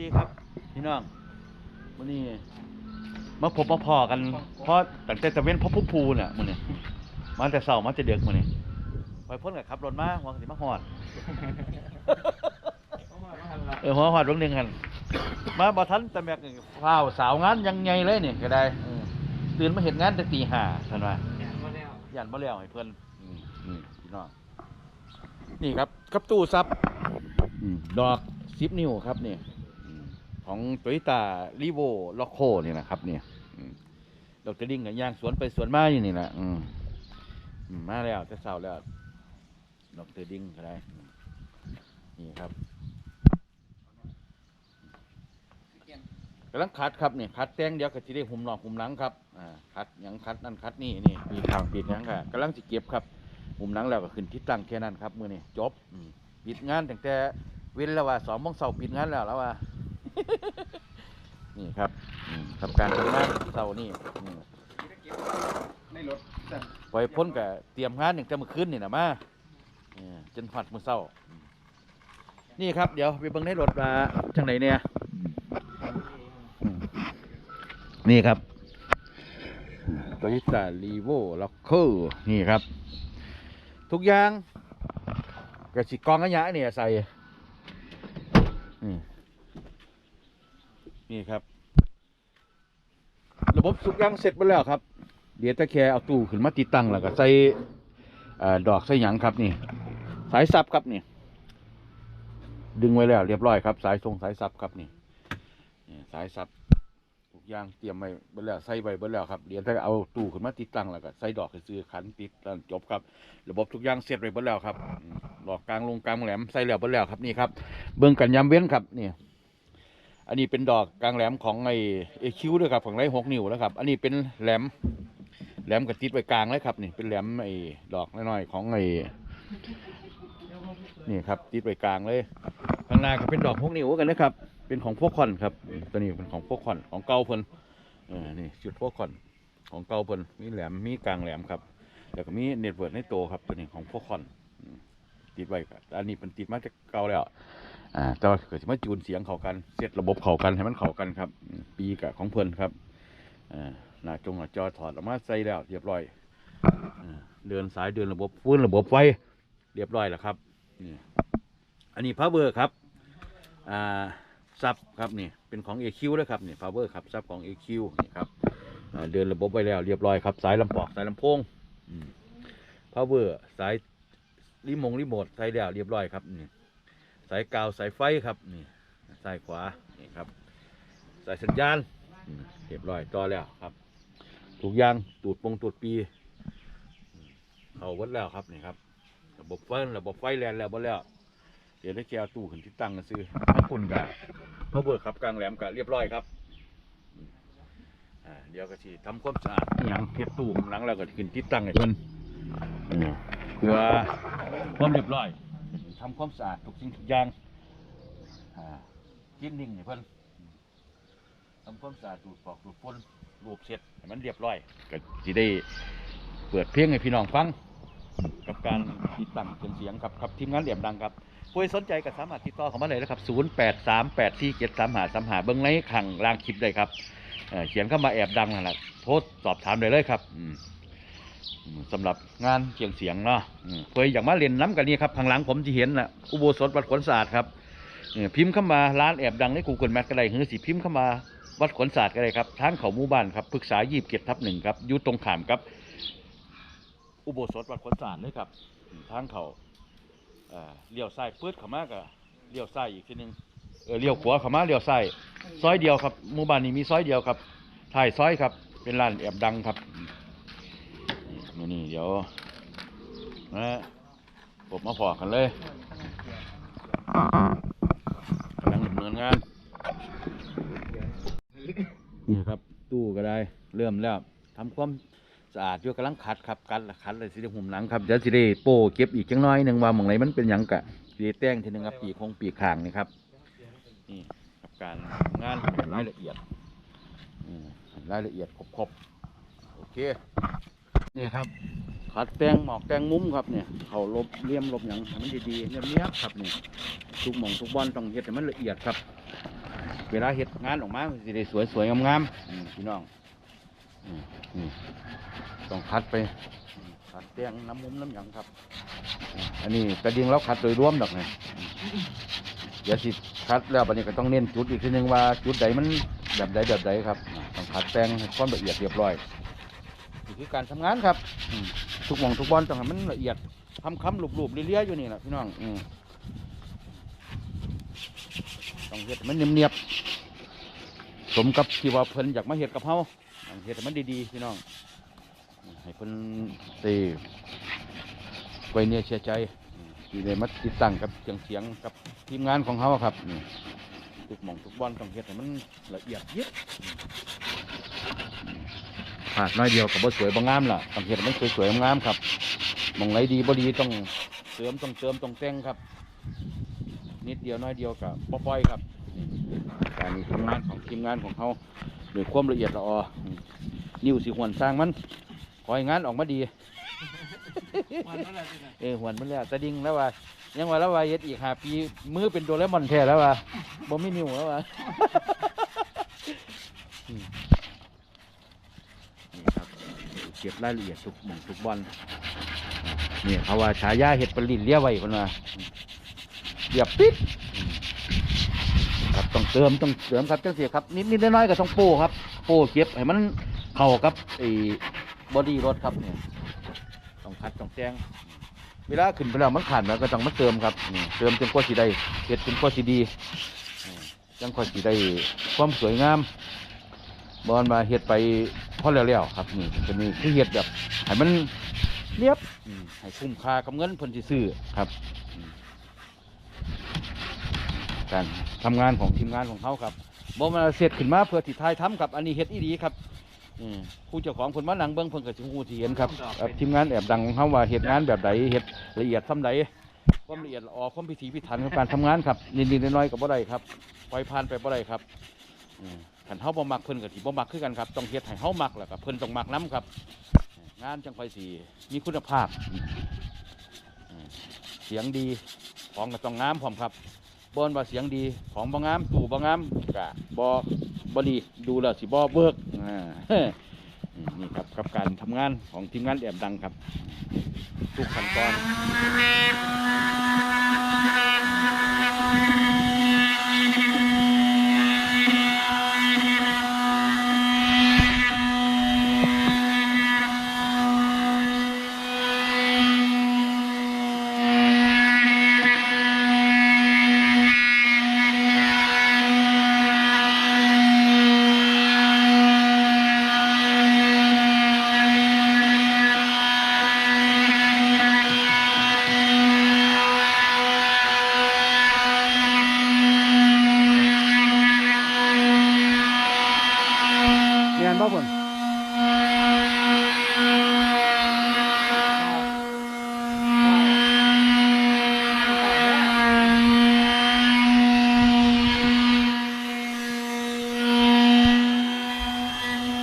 ดีครับพี่น้องวันนี้มาพบมาพอกันเพราะตั้งแต่ตะเว้นพ่อผู้ภูน่ะมื้อนี้มาแต่เช้ามาแต่เด็กมื้อนี้ไปพ้นกับขับรถมาหวังสิมาฮอดเออหัวหอดลงหนึ่งกันมาบ่ทันแต่แม็กนี่ฟ้าวสาวงานยังไงเลยนี่ก็ได้เออตื่นมาเห็นงานแต่ตีห้าท่านว่ายันบ่แล้วให้เพิ่นอืมนี่พี่น้องนี่ครับกับตู้ซับอืมดอกสิบนิ้วครับนี่อืม ของโตโยต้ารีโวล็อกโคนี่นะครับเนี่ยอืมดอกตะดิ่งกับย่างสวนไปสวนมาอยู่นี่แหละอืมมาแล้วจะเศร้าแล้วดอกตะดิ่งก็ได้ นี่ครับกำลังคัดครับนี่คัดแตงเดียวก็จะได้หุ่มหนอกหุ่มหลังครับอ่าคัดหยังคัดนั่นคัดนี่นี่มีทางปิดหยังค่ะกำลังจะเก็บครับหุ่มหลังแล้วก็ขึ้นที่ตั้งแค่นั้นครับมือนี่จบปิดงานตั้งแต่เว้นแล้วว่าสองโมงเสาร์ปิดงานแล้วแล้วว่า นี่ครับทำการทำงานเสานี่อืมในรถปล่อยพ้นกับเตรียมงานอย่างแต่เมื่อคืนนี่นะมาเออจนหัดมือเศร้า นี่ครับ เดี๋ยวไปเบิ่งในรถมาจังไหนเนี่ย นี่ครับโตโยต้ารีโวล็อกเกอร์นี่ครับ ทุกอย่างกระสิกรองกระยะเนี่ยใส่ นี่ครับ ระบบสุกอยางเสร็จไปแล้วครับ เดี๋ยวตะแคเอาตู้ขึ้นมาติดตั้งแล้วก็ใส่ดอกใส่หยังครับนี่ สายซับครับนี่ดึงไว้แล้วเรียบร้อยครับ สายทรงสายซับครับนี่สายซับทุกอย่างเตรียมไว้เบิดแล้วใส่ไว้เบิดแล้วครับเดี๋ยวถ้าเอาตู้ขึ้นมาติดตั้งแล้วก็ใส่ดอกซื้อขันติดแล้วจบครับ ระบบทุกอย่างเสร็จไปเบิดแล้วครับดอกกลางลงกลางแหลมใส่แล้วเบิดแล้วครับนี่ครับเบื้องกันยามเว้นครับนี่ อันนี้เป็นดอกกลางแหลมของไอเอคิวด้วยครับของไรหกนิ้วแล้วครับ อันนี้เป็นแหลมแหลมกับติดไว้กลางเลยครับนี่เป็นแหลมไอ้ดอกน้อยๆของไอ้นี่ครับติดไว้กลางเลยข้างหน้าก็เป็นดอกหกนิ้วกันนะครับ เป็นของพวกคอนครับตัวนี้เป็นของพวกคอนของเก่าเพิ่นเออนี่จุดพวกคอนของเก่าเพิ่นมีแหลมมีกลางแหลมครับแล้วก็มีเน็ตเวิร์ดในโตครับตัวนี้ของพวกคอนติดไว้ครับอันนี้เป็นติดมาจากเก่าแล้ว อ่าแต่ว่าเกิดมาจูนเสียงเข้ากันเซตระบบเข้ากันให้มันเข้ากันครับ ปีกับของเพิ่นครับอ่าหน้าจงหน้าจอถอดออกมาใส่แล้วเรียบร้อยอเดินสายเดินระบบฟื้นระบบไฟเรียบร้อยแล้วครับนี่อันนี้พาวเวอร์ครับอ่าซับครับนี่เป็นของ AQ แล้วครับนี่พาวเวอร์ครับซับของ AQ นี่ครับเดินระบบไปแล้วเรียบร้อยครับ สายลำปอกสายลำโพงพาวเวอร์สายรีโมงรีโมทใส่แล้วเรียบร้อยครับนี่ สายกาวสายไฟครับนี่สายขวานี่ครับสายสัญญาณเรียบร้อยต่อแล้วครับทุกยางตูดปงตูดปีเขาวัดแล้วครับนี่ครับระบบไฟระบบไฟแลนแล้วหมดแล้ว เดี๋ยวได้แกเอาตู้ขึ้นที่ตั้งกันซื้อทั้งคุณกับพระเบิดครับกลางแหลมกับเรียบร้อยครับเดี๋ยวก็สิทำความสะอาดอหย่างเทียบตู้ข้างหลังแล้วก็ขึ้นที่ตั้งให้เพิ่นอืมเพื่อความเรียบร้อย ทำความสะอาดทุกสิ่งทุกอย่างกินนิ่งนี่เพิ่นทำความสะอาดดูดปอกดูดฝุ่นรูปเสร็จให้มันเรียบร้อยก็สิได้เปิดเพลงให้พี่น้องฟัง กับการติดตั้งเครื่องเสียงครับครับทีมงานเหลี่ยมดังครับผู้สนใจก็สามารถติดต่อเข้ามาเลยนะครับ 0 8 3 8 4 7 3 5 3 5 เบิ้งในขังล่างคลิปได้ครับเขียนเข้ามาแอบดังนั่นแหละโทษสอบถามได้เลยครับอืม สำหรับงานเสียงเสียงเนาะอืมเพื่ออยากมาเล่นน้ำกันนี่ครับข้างหลังผมจะเห็นนะอุโบสถวัดขนศาสตร์ครับเออพิมพ์เข้ามาร้านแอบดังใน Google Map ก็ได้หรือสิพิมพ์เข้ามาวัดขนศาสตร์ก็ได้ครับทางเขาหมู่บ้านครับปรึกษายีบเก็บทับหนึ่งครับอยู่ตรงขามครับ อุโบสถวัดขนศาสตร์เลยครับอืมทางเขาเอ่อเลี้ยวซ้ายปื๊ดเข้ามาก็เลี้ยวซ้ายอีกทีหนึงเออเลี้ยวขวาเข้ามาเลี้ยวซ้ายซอยเดียวครับหมู่บ้านนี้มีซอยเดียวครับถ่ายซอยครับเป็นร้านแอบดังครับ นี่นี่เดี๋ยวนะผมมาพอกันเลยกำลังดำเนินงานนี่ครับตู้ก็ได้เริ่มแล้วทำความสะอาดอยู่กำลังขัดครับกัดละขัดเลยสิได้หุ่มหลังครับเดี๋ยวสิได้โป้เก็บอีกจังน้อยหนึ่งว่าหมองไหนมันเป็นหยังกะสิได้แต่งทีหนึงครับปีกคงปีกข่างนี่ครับนี่กับการงานรายละเอียดอืมรายละเอียดครบๆโอเค นี่ครับขัดแตงหมอกแตงมุมครับเนี่ยเขาลบเลี่ยมลบหยังมันดีๆเนียบๆครับเนี่ยทุกหมองทุกบอลต้องเฮ็ดให้มันละเอียดครับ เวลาเฮ็ดงานออกมาสิได้สวยๆงามๆพี่น้องอต้องคัดไปอืมคัดแตงน้ำมุมน้ำหยังครับ อันนี้กระดิ่งเราคัดโดยรวมดอกนี่อืมเดี๋ยวสิคัดแล้วบัดนี้ก็ต้องเน้นจุดอีกทีหนึ่งว่าจุดใดมันแบบใดแบบใดครับต้องคัดแตงความละเอียดเรียบร้อย คือการทำงานครับอืมทุกหมองทุกบอลต้องให้มันละเอียดทำคำๆรูปๆเรียๆอยู่นี่แหละพี่น้องอืมต้องเฮ็ดให้มันเนียบๆสมกับที่ว่าเพิ่นอยากมาเฮ็ดกับเฮาต้องเฮ็ดให้มันดีๆพี่น้อง ให้เพิ่นได้ไว้เนี่ยเชื่อใจที่ได้มาติดตั้งกับเสียงเสียงกับทีมงานของเฮาครับนี่ทุกหม่องทุกบอลต้องเฮ็ดให้มันละเอียดยิบ ขาดน้อยเดียวก็บ่สวยบ่งามล่ะต้องเฮ็ดให้มันสวยๆงามครับมองไหนดีบ่ดีต้องเสริมต้องเติมต้องแต่งครับ นิดเดียวน้อยเดียวก็บ่ปล่อยครับการทำงานของทีมงานของเขาด้วยความละเอียดละออนิ้วสิหวนสร้างมันขอให้งานออกมาดีเออหวนมันแล้วแต่ดิ่งแล้วว่ายังว่าแล้วว่าเย็ดอีกหาปีมือเป็นโดเรมอนแท้แล้วว่าบ่มีนิ้วแล้วว่า อืมนี่ครับ เก็บรายละเอียดทุกหม่องทุกบอลนี่เขาว่าฉายาเห็ดปลินเลี้ยไว้คนว่าเรียบปิดครับต้องเติมต้องเติมครับจังเสียครับนิดนิดน้อยๆก็ต้องโป้ครับ โป้เก็บให้มันเข้ากับไอ้บอดี้รถครับเนี่ยต้องคัดต้องแจ้งเวลาขึ้นไปแล้วมันขาดแล้วก็ต้องมาเติมครับนี่เติมจนกว่าสีได้เฮ็ดจนกว่าสีดีจังกว่าสีได้ความสวยงามบอลมาเฮ็ดไป พอแล้วๆครับนี่จะมีคือเฮ็ดแบบให้มันเรียบอืมให้คุ้มค่ากับเงินเพิ่นสิซื้อครับอืมการทำงานของทีมงานของเขาครับบ่มาเสร็จขึ้นมาเพื่อที่ทายทำครับอันนี้เฮ็ดอีดีครับอืมผู้เจ้าของคนมาหนังเบิ้งเพิ่นก็สิฮู้ที่เห็นครับเอ่อทีมงานแอบดังของเขาว่าเฮ็ดงานแบบใดเฮ็ดละเอียดส่ำใดความละเอียดละออความพิถีพิถันของการทำงานครับนิดๆน้อยๆก็บ่ได้ครับปล่อยผ่านไปบ่ได้ครับ อืมคันเฮาบ่มักเพิ่นก็สิบ่มักคือกันครับต้องเฮ็ดให้เฮามักแล้วก็เพิ่นต้องมักนํครับ งานจังค่อยสิมีคุณภาพ เสียงดีของก็ต้องงามพร้อมครับบอนว่าเสียงดีของบางามตู่บางามกะบอบดีดูแล้วสิบอเบิกอ่านี่ครับกับการทำงานของทีมงานแอบดังครับ ทุกขั้นตอน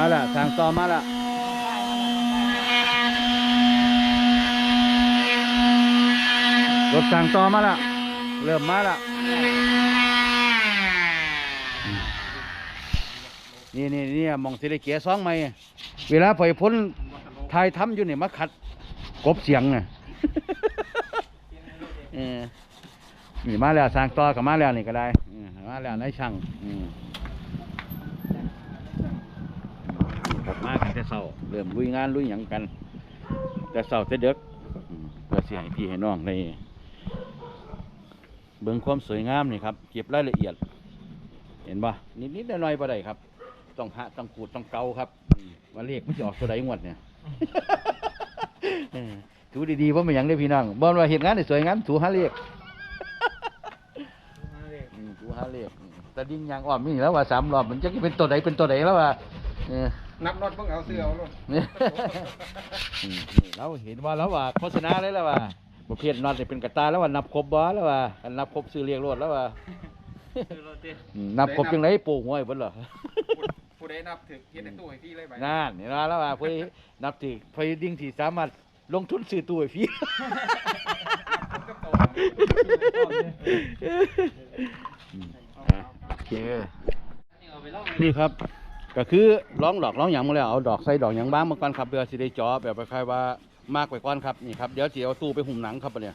มาละทางต่อมาละรถทางต่อมาละเริ่มมาละนี่นี่นี่มองสิได้เกียร์สองไหมเวลาปล่อยพ้นทายทำอยู่เนี่ยมาขัดกบเสียงน่ะเออนี่มาแล้วสร้างต่อกับมาแล้วนี่ก็ได้มาแล้วนายช่างอืมครับมากันแต่ เศร้าเริ่มลุยงานลุยหยังกัน แต่เศร้าแต่เด็กอืมเพื่อสิให้พี่ให้น้องในเบิ่งความสวยงามนี่ครับเก็บรายละเอียด เห็นปะนิดๆหน่อยๆบ่ได้ครับ ต้องหะต้องขูดต้องเกาครับอืมว่าเลขมันจะออกตัวใดงวดเนี่ยเออดูดีๆว่ามันหยังได้อพี่น้องบ่ว่าเห็นงานได้สวยงามถูหาเลขอืมถูหาเลขอืมแต่ดิ้งยางอ้อมนี่แล้วว่าสามรอบมันจะเป็นตัวใดเป็นตัวใดแล้วว่าเออ นับน็อตเพิ่งเอาเสื้อเอารถนี่อืมนี่เราเห็นว่าแล้วว่าโฆษณาเลยแล้วว่าประเภทน็อตนี่เป็นกระตายแล้วว่านับครบบ่แล้วว่าอันนับครบซื้อเรียกรถแล้วว่าอืมนับครบจังไดปลูกห้วยเพิ่นเหรอผู้ผู้ใดนับถึกเฮ็ดในตู้ให้พี่เลยไปนั่นเห็นว่าแล้วว่าเพิ่นนับถือเพิ่นดิ้งที่สามารถลงทุนซื้อตู้ให้ฟรีก็โตอืมอะโอเคนี่ครับ ก็คือร้องดอกร้องหยังมาแล้วเอาดอกใส่ดอกหยังบ้างมาก่อนครับเพื่อสิได้จอแบบคล้ายๆว่ามากไปก่อนครับนี่ครับเดี๋ยวสิเอาตู้ไปหุ่มหนังครับบัดเนี่ย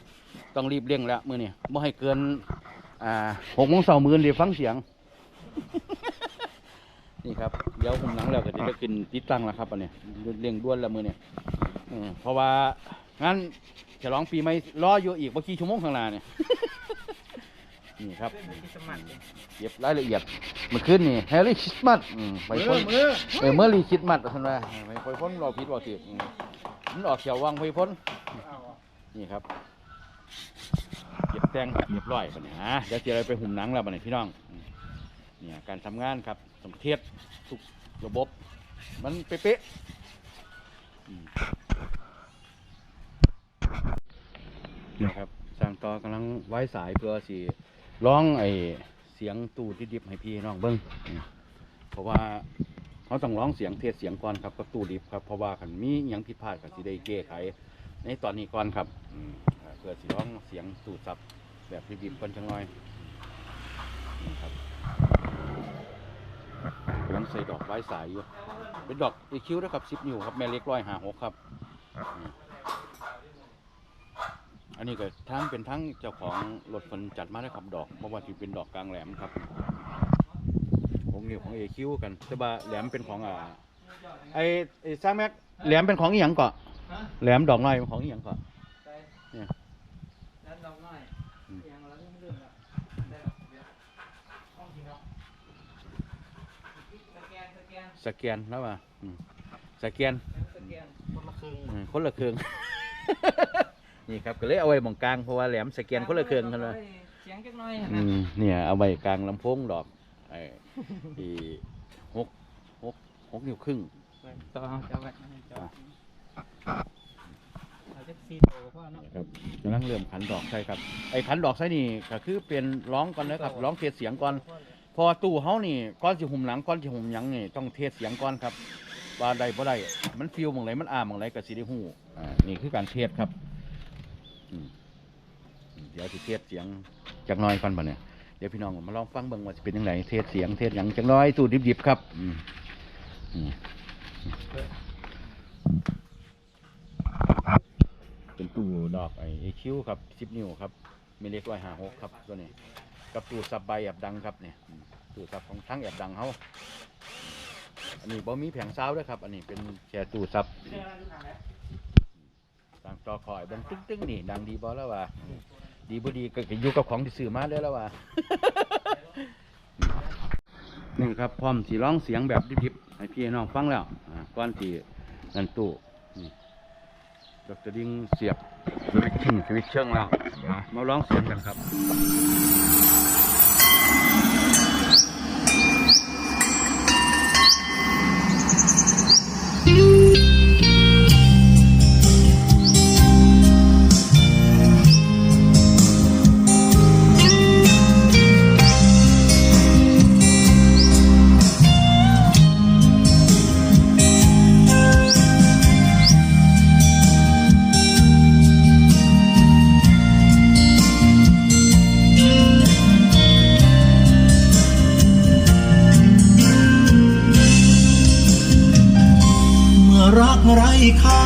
ต้องรีบเร่งแล้วมื้อนี้บ่ให้เกินอ่าหกโมงเช้ามื้อนี้ฟังเสียง นี่ครับเดี๋ยวหุ่มหนังแล้วก็สิได้กินติดตั้งแล้วครับบัดเนี่ยเร่งด่วนแล้วมื้อนี้อืมเพราะว่างั้นฉลองปีใหม่รออยู่อีกบ่กี่ชั่วโมงข้างหน้าเนี่ย นี่ครับเก็บรายละเอียดเมื่อคืนนี่แฮร์รี่คริสต์มาสอืมไปมืพ่อนมือเออเมื่อรีคริสต์มาสท่านว่าไปไปพ่นเราผิดเราผิดอืมมันออกเขียววังไปพ่นนี่ครับเก็บแตงเรียบร้อยปะเนี่ยฮะเดี๋ยวจะไปหุ่มหนังแล้วปะเนี่ยพี่น้องอืมเนี่ยการทำงานครับต้องเทียบทุกระบบ มันเป๊ะๆอืมนี่ครับ สร้างต่อกำลังไว้สายเพื่อสิ ร้องไอเสียงตู้ดิบๆให้พี่น้องเบิ้งเพราะว่าเขาต้องร้องเสียงเทศเสียงก่อนครับกับตูดิบครับเพราะว่าคันมีหยังผิดพลาดก็สิได้แก้ไขในตอนนี้ก่อนครับเพื่อสิร้องเสียงตู้ซับแบบดิบๆก่อนจังหน่อยนี่ครับกำลังใส่ดอกไว้สายอยู่เป็นดอกอีคิวนะครับสิบนิ้วครับแม่เล็กร้อยหาหกครับ อืมอันนี้ก็ทั้งเป็นทั้งเจ้าของรถคนจัดมาแล้วครับดอกเพราะว่าที่เป็นดอกกลางแหลมครับของนิ้วของเอคิวกันแต่ว่าแหลมเป็นของอ่าไอ้ไอ้ซ่าแม็กแหลมเป็นของอีหยังเกาะแหลมดอกน้อยเป็นของอีหยังเกาะเนี่ยแล้วดอกน้อยอืมยังเราเรื่องเรื่องละได้ดอกเดียวต้องกินแล้วสแกนสแกนสแกนแล้วว่าอืมสแกนแล้วสแกนคนละครึ่งอืมคนละเครื่อง นี่ครับก็เลยเอาไว้หมองกลางเพราะว่าแหลมสแกนคนละเครื่องกันว่าเสียงจักหน่อยอืนะมเนี่ยเอาไว้กลางลำโพงดอกไอ้ที่หกหกหกนิ้วครึ่ง ต่อจะไว้จะเอาจักซีโตพ่อเนาะนะครับกำลังเริ่มขันดอกใช่ครับ ไอ้ขันดอกใช่นี่ก็คือเป็นร้องก่อนนะครับร้องเทสเสียงก่อน พอตู้เฮานี่ก้อนสิหุ่มหลังก้อนสิหุ่มหยังนี่ต้องเทสเสียงก่อนครับว่าได้บ่ได้มันฟิลหมองไหนมันอ่าหมองไหนก็สิได้ฮู้อ่านี่คือการเทสครับอืม เดี๋ยวสิเทสเสียงจักน้อยก่อนบ่เนี่ยเดี๋ยวพี่น้องมาลองฟังเบิ่งว่าสิเป็นยังไงเทสเสียงเทสหยังจักน้อยตู้ดิบๆครับอืมอืมเป็นตู้ดอกไอ้คิวครับสิบนิ้วครับมีเล็กร้อยห้าหกครับตัวนี้กับตู้ซับใบแอบดังครับเนี่ยตู้ซับของทั้งแอบดังเขาอันนี้บ่มีแผงซาวด้วยครับ อันนี้เป็นแค่ตู้ซับต่างต่อคอยบังตึ้งๆนี่ดังดีบ่แล้วว่า ดีบ่ดีก็อยู่กับของที่ซื้อมาเลยแล้วว่า นี่ครับพร้อมสีร้องเสียงแบบดิบๆให้พี่น้องฟังแล้วอ่าก้อนสีนันตู้นี่ดอกจะดิ้งเสียบสวิตช์ชิงสวิตช์เชิงแล้วมาร้องเสียงกันครับ รักไรค่า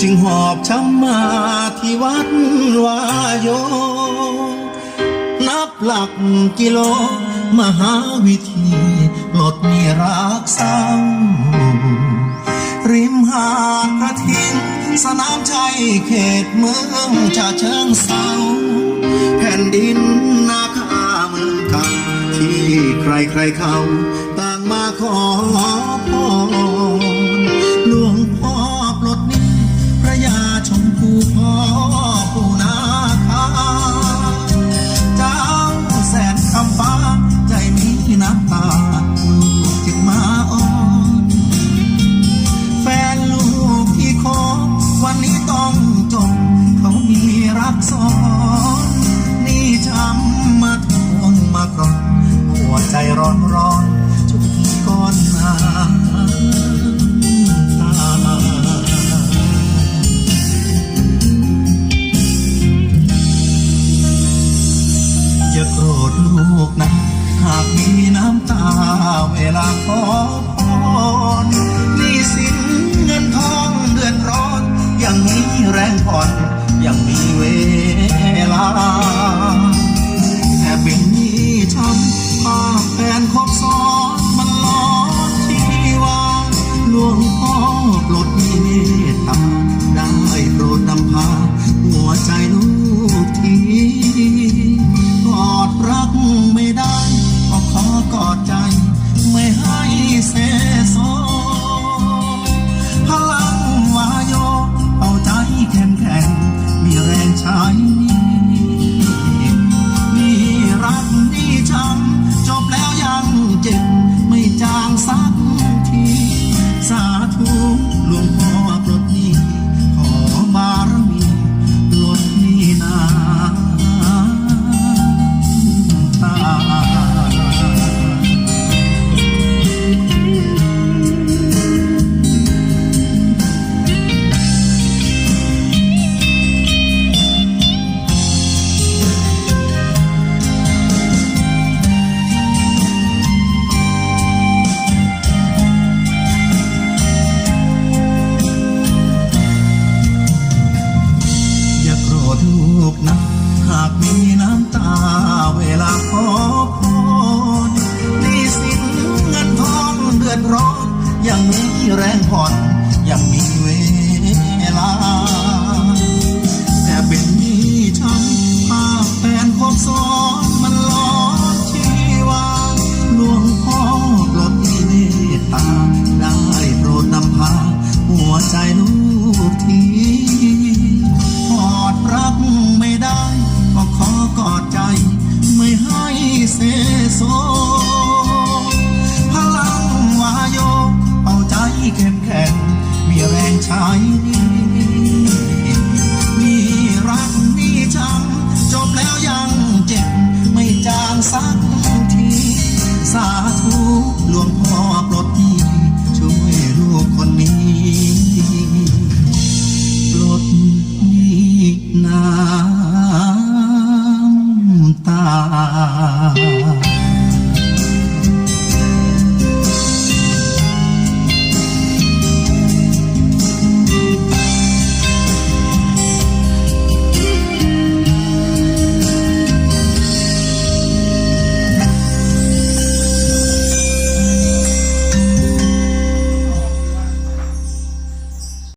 จึงหอบช้ำมาที่วัดวายโย นับหลักกิโล มหาวิธีลดมีรักซ้ำริมหากระทิงสนามใจเขตเมืองชาเชิงเซาแผ่นดินนาคาเมืองก่าที่ใครๆเขาต่างมาขอ อย่าโกรธลูกนะ หากมีน้ำตาเวลาขอพรมีสินเงินทองเดือนร้อน ยังมีแรงผ่อนยังมีเวลาแต่เป็นนี้ช้ำภาพแฟนคบซ้อนมันล้อที่ว่าลวงพ่อปลดเมตตาได้โปรดนำพา หัวใจลูกที fraco